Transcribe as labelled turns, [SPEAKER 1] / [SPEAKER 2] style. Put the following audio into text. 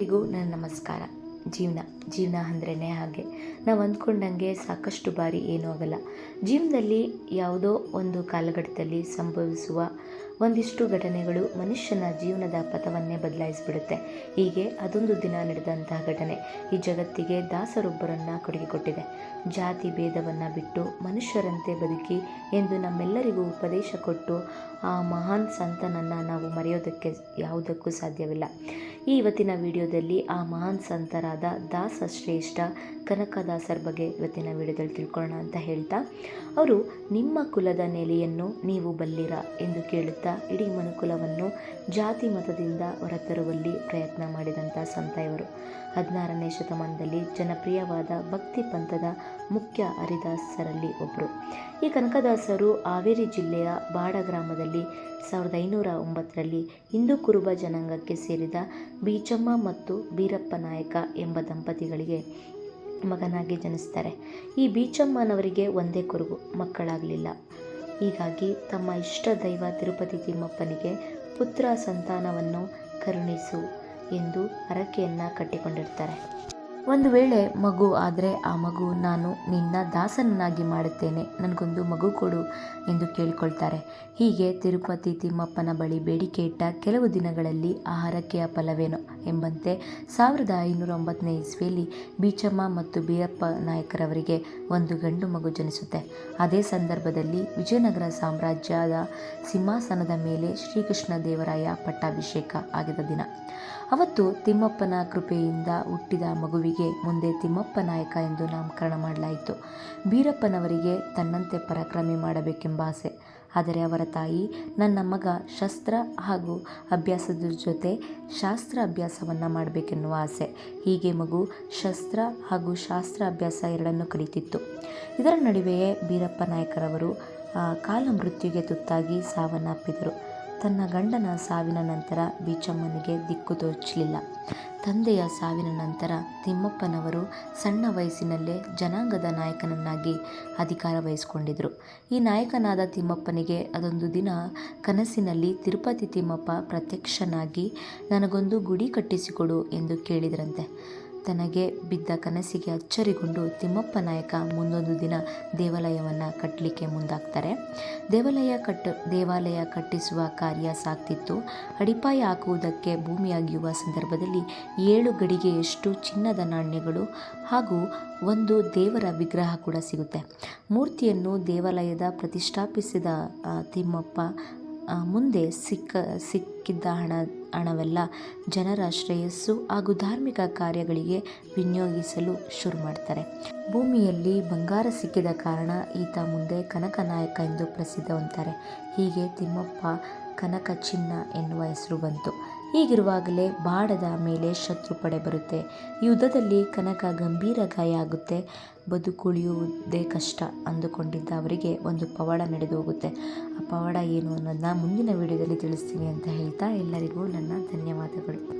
[SPEAKER 1] ಎಲ್ಲರಿಗೂ ನನ್ನ ನಮಸ್ಕಾರ. ಜೀವನ ಜೀವನ ಅಂದ್ರೇ ಹಾಗೆ. ನಾವು ಅಂದ್ಕೊಂಡಂಗೆ ಸಾಕಷ್ಟು ಬಾರಿ ಏನೂ ಆಗಲ್ಲ. ಜೀವನದಲ್ಲಿ ಯಾವುದೋ ಒಂದು ಕಾಲಘಟ್ಟದಲ್ಲಿ ಸಂಭವಿಸುವ ಒಂದಿಷ್ಟು ಘಟನೆಗಳು ಮನುಷ್ಯನ ಜೀವನದ ಪಥವನ್ನೇ ಬದಲಾಯಿಸಿಬಿಡುತ್ತೆ. ಹೀಗೆ ಅದೊಂದು ದಿನ ನಡೆದಂತಹ ಘಟನೆ ಈ ಜಗತ್ತಿಗೆ ದಾಸರೊಬ್ಬರನ್ನು ಕೊಡುಗೆಕೊಟ್ಟಿದೆ. ಜಾತಿ ಭೇದವನ್ನು ಬಿಟ್ಟು ಮನುಷ್ಯರಂತೆ ಬದುಕಿ ಎಂದು ನಮ್ಮೆಲ್ಲರಿಗೂ ಉಪದೇಶ ಕೊಟ್ಟು ಆ ಮಹಾನ್ ಸಂತನನ್ನು ನಾವು ಮರೆಯೋದಕ್ಕೆ ಯಾವುದಕ್ಕೂ ಸಾಧ್ಯವಿಲ್ಲ. ಈ ಇವತ್ತಿನ ವಿಡಿಯೋದಲ್ಲಿ ಆ ಮಹಾನ್ ಸಂತರಾದ ದಾಸ ಶ್ರೇಷ್ಠ ಕನಕದಾಸರ ಬಗ್ಗೆ ಇವತ್ತಿನ ವಿಡಿಯೋದಲ್ಲಿ ತಿಳ್ಕೊಳ್ಳೋಣ ಅಂತ ಹೇಳ್ತಾ, ಅವರು, ನಿಮ್ಮ ಕುಲದ ನೆಲೆಯನ್ನು ನೀವು ಬಲ್ಲಿರ ಎಂದು ಕೇಳುತ್ತಾ ಇಡೀ ಮನುಕುಲವನ್ನು ಜಾತಿ ಮತದಿಂದ ಹೊರತರುವಲ್ಲಿ ಪ್ರಯತ್ನ ಮಾಡಿದಂಥ ಸಂತ ಇವರು ಹದಿನಾರನೇ ಶತಮಾನದಲ್ಲಿ ಜನಪ್ರಿಯವಾದ ಭಕ್ತಿ ಪಂಥದ ಮುಖ್ಯ ಹರಿದಾಸರಲ್ಲಿ ಒಬ್ಬರು ಈ ಕನಕದಾಸರು ಹಾವೇರಿ ಜಿಲ್ಲೆಯ ಬಾಡ ಗ್ರಾಮದಲ್ಲಿ ಸಾವಿರದ ಐನೂರ ಒಂಬತ್ತರಲ್ಲಿ ಹಿಂದೂ ಕುರುಬ ಜನಾಂಗಕ್ಕೆ ಸೇರಿದ ಬೀಚಮ್ಮ ಮತ್ತು ಬೀರಪ್ಪ ನಾಯಕ ಎಂಬ ದಂಪತಿಗಳಿಗೆ ಮಗನಾಗಿ ಜನಿಸ್ತಾರೆ. ಈ ಬೀಚಮ್ಮನವರಿಗೆ ಒಂದೇ ಕುರುಬು ಮಕ್ಕಳಾಗಲಿಲ್ಲ. ಹೀಗಾಗಿ ತಮ್ಮ ಇಷ್ಟ ದೈವ ತಿರುಪತಿ ತಿಮ್ಮಪ್ಪನಿಗೆ ಪುತ್ರ ಸಂತಾನವನ್ನು ಕರುಣಿಸು ಎಂದು ಹರಕೆಯನ್ನು ಕಟ್ಟಿಕೊಂಡಿರ್ತಾರೆ. ಒಂದು ವೇಳೆ ಮಗು ಆದರೆ ಆ ಮಗು ನಾನು ನಿನ್ನ ದಾಸನನ್ನಾಗಿ ಮಾಡುತ್ತೇನೆ. ನನಗೊಂದು ಮಗು ಕೊಡು ಎಂದು ಕೇಳಿಕೊಳ್ತಾರೆ. ಹೀಗೆ ತಿರುಪತಿ ತಿಮ್ಮಪ್ಪನ ಬಳಿ ಬೇಡಿಕೆ ಇಟ್ಟ ಕೆಲವು ದಿನಗಳಲ್ಲಿ ಆಹಾರಕ್ಕೆಯ ಫಲವೇನು ಎಂಬಂತೆ ಸಾವಿರದ ಐನೂರ ಒಂಬತ್ತನೇ ಇಸ್ವಿಯಲ್ಲಿ ಬೀಚಮ್ಮ ಮತ್ತು ಬೀರಪ್ಪ ನಾಯಕರವರಿಗೆ ಒಂದು ಗಂಡು ಮಗು ಜನಿಸುತ್ತೆ. ಅದೇ ಸಂದರ್ಭದಲ್ಲಿ ವಿಜಯನಗರ ಸಾಮ್ರಾಜ್ಯದ ಸಿಂಹಾಸನದ ಮೇಲೆ ಶ್ರೀಕೃಷ್ಣ ದೇವರಾಯ ಪಟ್ಟಾಭಿಷೇಕ ಆಗಿದ ದಿನ. ಅವತ್ತು ತಿಮ್ಮಪ್ಪನ ಕೃಪೆಯಿಂದ ಹುಟ್ಟಿದ ಮಗುವಿಗೆ ಮುಂದೆ ತಿಮ್ಮಪ್ಪ ನಾಯಕ ಎಂದು ನಾಮಕರಣ ಮಾಡಲಾಯಿತು. ಬೀರಪ್ಪನವರಿಗೆ ತನ್ನಂತೆ ಪರಾಕ್ರಮಿ ಮಾಡಬೇಕೆಂಬ ಆಸೆ. ಆದರೆ ಅವರ ತಾಯಿ, ನನ್ನ ಮಗ ಶಸ್ತ್ರ ಹಾಗೂ ಅಭ್ಯಾಸದ ಜೊತೆ ಶಾಸ್ತ್ರ ಅಭ್ಯಾಸವನ್ನು ಮಾಡಬೇಕೆನ್ನುವ ಆಸೆ. ಹೀಗೆ ಮಗು ಶಸ್ತ್ರ ಹಾಗೂ ಶಾಸ್ತ್ರ ಅಭ್ಯಾಸ ಎರಡನ್ನು ಕಲಿತಿತ್ತು. ಇದರ ನಡುವೆಯೇ ಬೀರಪ್ಪ ನಾಯಕರವರು ಕಾಲ ಮೃತ್ಯುಗೆ ತುತ್ತಾಗಿ ಸಾವನ್ನಪ್ಪಿದರು. ತನ್ನ ಗಂಡನ ಸಾವಿನ ನಂತರ ಬೀಚಮ್ಮನಿಗೆ ದಿಕ್ಕು ತೋಚಲಿಲ್ಲ ತಂದೆಯ ಸಾವಿನ ನಂತರ ತಿಮ್ಮಪ್ಪನವರು ಸಣ್ಣ ವಯಸ್ಸಿನಲ್ಲೇ ಜನಾಂಗದ ನಾಯಕನನ್ನಾಗಿ ಅಧಿಕಾರ ವಹಿಸಿಕೊಂಡಿದ್ದರು ಈ ನಾಯಕನಾದ ತಿಮ್ಮಪ್ಪನಿಗೆ ಅದೊಂದು ದಿನ ಕನಸಿನಲ್ಲಿ ತಿರುಪತಿ ತಿಮ್ಮಪ್ಪ ಪ್ರತ್ಯಕ್ಷನಾಗಿ, ನನಗೊಂದು ಗುಡಿ ಕಟ್ಟಿಸಿಕೊಡು ಎಂದು ಕೇಳಿದ್ರಂತೆ. ತನಗೆ ಬಿದ್ದ ಕನಸಿಗೆ ಅಚ್ಚರಿಗೊಂಡು ತಿಮ್ಮಪ್ಪ ನಾಯಕ ಮುಂದೊಂದು ದಿನ ದೇವಾಲಯವನ್ನು ಕಟ್ಟಲಿಕ್ಕೆ ಮುಂದಾಗ್ತಾರೆ. ದೇವಾಲಯ ಕಟ್ಟ, ದೇವಾಲಯ ಕಟ್ಟಿಸುವ ಕಾರ್ಯ ಸಾಗ್ತಿತ್ತು. ಅಡಿಪಾಯ ಹಾಕುವುದಕ್ಕೆ ಭೂಮಿಯಾಗಿರುವ ಸಂದರ್ಭದಲ್ಲಿ ಏಳು ಗಡಿಗೆಯಷ್ಟು ಚಿನ್ನದ ನಾಣ್ಯಗಳು ಹಾಗೂ ಒಂದು ದೇವರ ವಿಗ್ರಹ ಕೂಡ ಸಿಗುತ್ತೆ. ಮೂರ್ತಿಯನ್ನು ದೇವಾಲಯದ ಪ್ರತಿಷ್ಠಾಪಿಸಿದ ತಿಮ್ಮಪ್ಪ ಮುಂದೆ ಸಿಕ್ಕ, ಸಿಕ್ಕಿದ್ದ ಹಣ, ಹಣವೆಲ್ಲ ಜನರ ಶ್ರೇಯಸ್ಸು ಹಾಗೂ ಧಾರ್ಮಿಕ ಕಾರ್ಯಗಳಿಗೆ ವಿನಿಯೋಗಿಸಲು ಶುರು ಮಾಡ್ತಾರೆ. ಭೂಮಿಯಲ್ಲಿ ಬಂಗಾರ ಸಿಕ್ಕಿದ ಕಾರಣ ಈತ ಮುಂದೆ ಕನಕ ನಾಯಕ ಎಂದು ಪ್ರಸಿದ್ಧ ಹೀಗೆ ತಿಮ್ಮಪ್ಪ ಕನಕ ಚಿನ್ನ ಎನ್ನುವ ಹೆಸರು ಬಂತು. ಹೀಗಿರುವಾಗಲೇ ಬಾಡದ ಮೇಲೆ ಶತ್ರು ಪಡೆ ಬರುತ್ತೆ. ಯುದ್ಧದಲ್ಲಿ ಕನಕ ಗಂಭೀರ ಗಾಯ ಆಗುತ್ತೆ. ಬದುಕುಳಿಯುವುದೇ ಕಷ್ಟ ಅಂದುಕೊಂಡಿದ್ದ ಅವರಿಗೆ ಒಂದು ಪವಾಡ ನಡೆದು ಹೋಗುತ್ತೆ. ಆ ಪವಾಡ ಏನು ಅನ್ನೋದನ್ನ ಮುಂದಿನ ವಿಡಿಯೋದಲ್ಲಿ ತಿಳಿಸ್ತೀನಿ ಅಂತ ಹೇಳ್ತಾ ಎಲ್ಲರಿಗೂ ನನ್ನ ಧನ್ಯವಾದಗಳು.